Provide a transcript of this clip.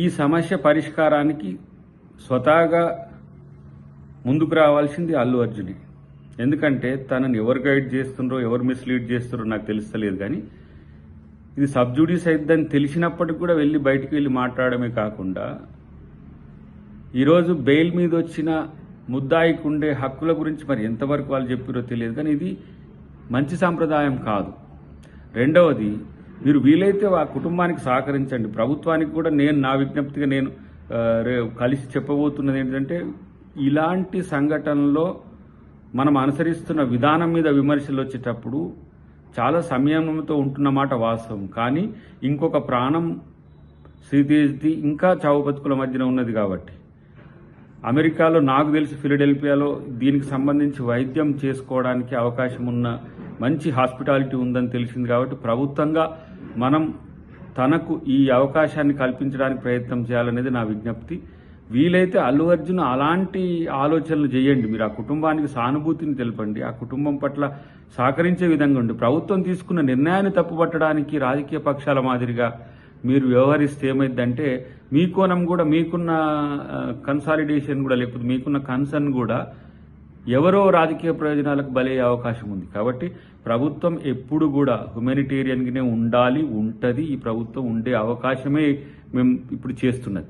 ఈ సమస్య పరిష్కారానికి స్వతహాగా ముందుకు రావాల్సింది అల్లు అర్జునే. ఎందుకంటే తనని ఎవరు గైడ్ చేస్తుండ్రో ఎవరు మిస్లీడ్ చేస్తున్నారో నాకు తెలుస్తలేదు కానీ ఇది సబ్జుడీస్ అయిద్దని తెలిసినప్పటికి కూడా వెళ్ళి బయటికి వెళ్ళి మాట్లాడమే కాకుండా ఈరోజు బెయిల్ మీద వచ్చిన ముద్దాయికి ఉండే హక్కుల గురించి మరి ఎంతవరకు వాళ్ళు చెప్పారో తెలియదు కానీ ఇది మంచి సాంప్రదాయం కాదు. రెండవది మీరు వీలైతే ఆ కుటుంబానికి సహకరించండి. ప్రభుత్వానికి కూడా నేను నా విజ్ఞప్తిగా నేను రే- కలిసి చెప్పబోతున్నది ఏంటంటే ఇలాంటి సంఘటనలో మనం అనుసరిస్తున్న విధానం మీద విమర్శలు వచ్చేటప్పుడు చాలా సంయమనంతో ఉంటున్నమాట వాస్తవం. కానీ ఇంకొక ప్రాణం శ్రీతేజ్ది ఇంకా చావు బతుకుల మధ్యన ఉన్నది కాబట్టి. అమెరికాలో నాకు తెలిసి ఫిలడెల్ఫియాలో దీనికి సంబంధించి వైద్యం చేసుకోవడానికి అవకాశం ఉన్న మంచి హాస్పిటాలిటీ ఉందని తెలిసింది కాబట్టి ప్రభుత్వంగా మనం తనకు ఈ అవకాశాన్ని కల్పించడానికి ప్రయత్నం చేయాలనేది నా విజ్ఞప్తి. వీలైతే అల్లు అర్జున్ అలాంటి ఆలోచనలు చేయండి. మీరు ఆ కుటుంబానికి సానుభూతిని తెలపండి. ఆ కుటుంబం పట్ల సహకరించే విధంగా ఉండి ప్రభుత్వం తీసుకున్న నిర్ణయాన్ని తప్పుపట్టడానికి రాజకీయ పక్షాల మాదిరిగా మీరు వ్యవహరిస్తే ఏమైందంటే మీ కోణం కూడా మీకున్న కన్సాలిడేషన్ కూడా లేకపోతే మీకున్న కన్సర్న్ కూడా ఎవరో రాజకీయ ప్రయోజనాలకు బలయ్యే అవకాశం ఉంది. కాబట్టి ప్రభుత్వం ఎప్పుడు కూడా హ్యుమానిటేరియన్గానే ఉండాలి ఉంటుంది. ఈ ప్రభుత్వం ఉండే అవకాశమే మేము ఇప్పుడు చేస్తున్నది.